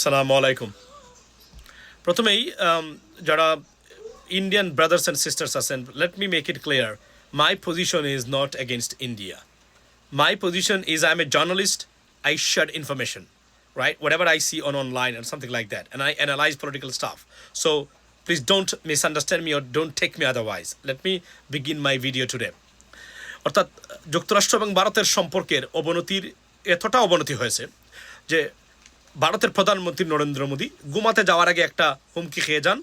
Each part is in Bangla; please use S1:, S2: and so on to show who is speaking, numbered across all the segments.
S1: সালাম আলাইকুম। প্রথমেই যারা ইন্ডিয়ান ব্রাদার্স অ্যান্ড সিস্টার্স আছেন let me make it clear my position is not against India my position is I am a journalist I share information right whatever I see on online and something like that and I analyse political stuff so please don't misunderstand me or don't take me otherwise let me begin my video today অর্থাৎ, যুক্তরাষ্ট্র এবং ভারতের সম্পর্কের অবনতির, এতটা অবনতি হয়েছে যে ভারতের প্রধানমন্ত্রী নরেন্দ্র মোদী ঘুমাতে যাওয়ার আগে একটা হুমকি খেয়ে যান,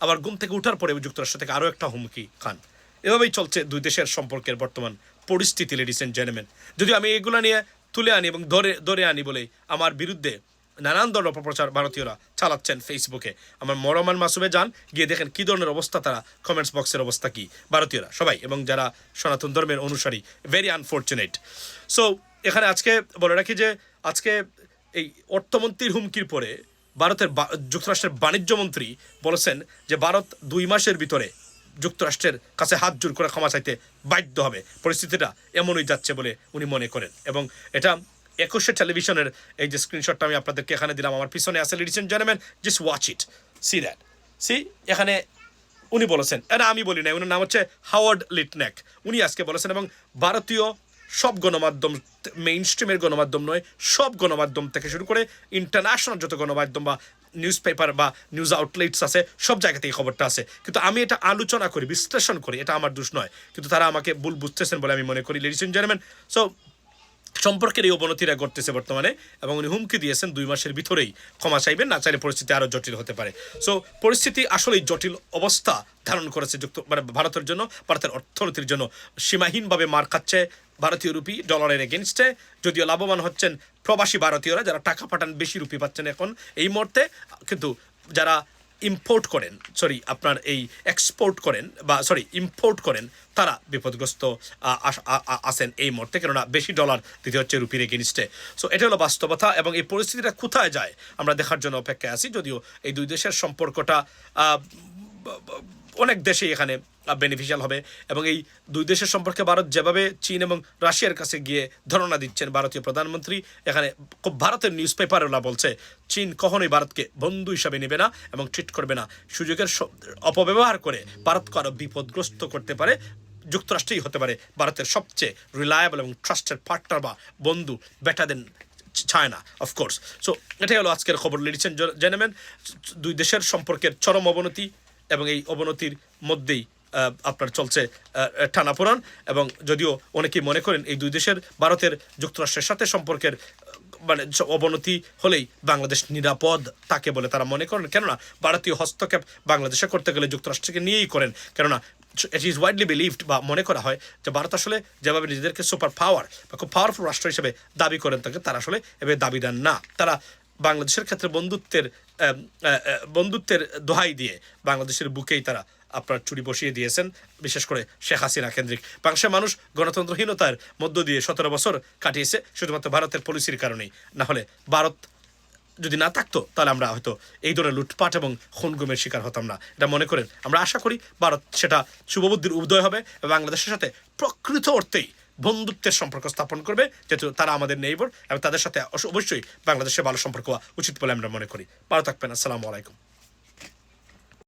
S1: আবার ঘুম থেকে উঠার পরে যুক্তরাষ্ট্র থেকে আরও একটা হুমকি খান। এভাবেই চলছে দুই দেশের সম্পর্কের বর্তমান পরিস্থিতি লেডিস অ্যান্ড জেন্টলম্যান যদিও আমি এগুলো নিয়ে তুলে আনি এবং ধরে ধরে আনি বলেই আমার বিরুদ্ধে নানান ধরনের অপপ্রচার ভারতীয়রা চালাচ্ছেন ফেসবুকে। আমার মরমান মাসুমে যান, গিয়ে দেখেন কী ধরনের অবস্থা, তারা কমেন্টস বক্সের অবস্থা কী। ভারতীয়রা, সবাই, এবং যারা সনাতন ধর্মের অনুসারী ভেরি আনফর্চুনেট সো এখানে আজকে বলে রাখি যে, আজকে এই অর্থমন্ত্রীর হুমকির পরে ভারতের যুক্তরাষ্ট্রের বাণিজ্য মন্ত্রী বলেছেন যে ভারত দুই মাসের ভিতরে যুক্তরাষ্ট্রের কাছে হাত জোর করে ক্ষমা চাইতে বাধ্য হবে। পরিস্থিতিটা এমনই যাচ্ছে বলে উনি মনে করেন। এবং এটা একুশে টেলিভিশনের এই যে স্ক্রিনশটটা আমি আপনাদেরকে এখানে দিলাম, আমার পিছনে আছে ladies and gentleman just watch it see that see এখানে উনি বলেছেন, এটা আমি বলি না উনার নাম হচ্ছে হাওয়ার্ড লিটনেক। উনি আজকে বলেছেন, এবং ভারতীয় সব গণমাধ্যম মেইন স্ট্রিমের গণমাধ্যম নয়, সব গণমাধ্যম থেকে শুরু করে ইন্টারন্যাশনাল যত গণমাধ্যম বা নিউজ পেপার বা নিউজ আউটলেটস আছে, সব জায়গাতে এই খবরটা আছে কিন্তু আমি এটা আলোচনা করি, বিশ্লেষণ করি, এটা আমার দোষ নয়। কিন্তু তারা আমাকে ভুল বুঝতেছেন বলে আমি মনে করি লেডিস এন্ড জেন্টলম্যান সো সম্পর্কের এই অবনতিরা ঘটতেছে বর্তমানে, এবং উনি হুমকি দিয়েছেন দুই মাসের ভিতরেই। ক্ষমা চাইবেন, না চাইলে পরিস্থিতি আরও জটিল হতে পারে। সো পরিস্থিতি আসলেই জটিল অবস্থা ধারণ করেছে যুক্ত মানে ভারতের জন্য, ভারতের অর্থনীতির জন্য। সীমাহীনভাবে মার খাচ্ছে ভারতীয় রুপি, ডলারের এগেনস্টে যদিও লাভবান হচ্ছেন প্রবাসী ভারতীয়রা, যারা টাকা পাঠান বেশি রুপি পাচ্ছেন এখন এই মুহূর্তে। কিন্তু যারা ইম্পোর্ট করেন সরি আপনার এই এক্সপোর্ট করেন বা সরি ইম্পোর্ট করেন তারা বিপদগ্রস্ত আ, আস- আ- আ- আছেন এই মুহূর্তে। কেননা বেশি ডলার দিতে হচ্ছে রুপির এগেনস্টে সো এটা হলো বাস্তবতা এবং এই পরিস্থিতিটা কোথায় যায় আমরা দেখার জন্য অপেক্ষায় আছি। যদিও এই দুই দেশের সম্পর্কটা অনেক দেশেই এখানে বেনিফিশিয়াল হবে এবং এই দুই দেশের সম্পর্কে ভারত যেভাবে চীন এবং রাশিয়ার কাছে গিয়ে ধারণা দিচ্ছেন, ভারতীয় প্রধানমন্ত্রী এখানে ভারতের নিউজ পেপারওয়ালা বলছে, চীন কখনোই ভারতকে বন্ধু হিসাবে নেবে না এবং ট্রিট করবে না। সুযোগের অপব্যবহার করে ভারতকে আরও বিপদগ্রস্ত করতে পারে, যুক্তরাষ্ট্রেই হতে পারে ভারতের সবচেয়ে রিলায়েবল এবং ট্রাস্টের পার্টনার বা বন্ধু better than China of course so এটাই হলো আজকের খবর। অ্যান্ড জেনেমেন দুই দেশের সম্পর্কের চরম অবনতি এবং এই অবনতির মধ্যেই আপনার চলছে টানাপোড়ান। এবং যদিও অনেকেই মনে করেন এই দুই দেশের, ভারতের যুক্তরাষ্ট্রের সাথে সম্পর্কের মানে অবনতি হলেই বাংলাদেশ নিরাপদ তাকে বলে তারা মনে করেন। কেননা, ভারতীয় হস্তক্ষেপ বাংলাদেশে করতে গেলে যুক্তরাষ্ট্রকে নিয়েই করেন। কেননা ইট ইজ ওয়াইডলি বিলিভড বা মনে করা হয় যে ভারত আসলে যেভাবে নিজেদেরকে সুপার পাওয়ার বা খুব পাওয়ারফুল রাষ্ট্র হিসেবে দাবি করেন, তাকে তারা আসলে এভাবে দাবি দেন না। তারা বাংলাদেশের ক্ষেত্রে বন্ধুত্বের বন্ধুত্বের দোহাই দিয়ে বাংলাদেশের বুকেই তারা আপনার চুরি বসিয়ে দিয়েছেন, বিশেষ করে শেখ হাসিনা কেন্দ্রিক। বাংলাদেশের মানুষ গণতন্ত্রহীনতার মধ্য দিয়ে সতেরো বছর কাটিয়েছে, শুধুমাত্র ভারতের পলিসির কারণেই। না হলে ভারত যদি না থাকতো, তাহলে আমরা হয়তো এই ধরনের লুটপাট এবং খুনগুমের শিকার হতাম না। এটা মনে করেন। আমরা আশা করি ভারত সেটা শুভবুদ্ধির উদয় হবে বাংলাদেশের সাথে প্রকৃত অর্থেই বন্ধুত্বের সম্পর্ক স্থাপন করবে, যেহেতু তারা আমাদের নেইবর এবং তাদের সাথে অবশ্যই বাংলাদেশে ভালো সম্পর্ক হওয়া উচিত বলে আমরা মনে করি। ভালো থাকবেন, আসসালামু আলাইকুম।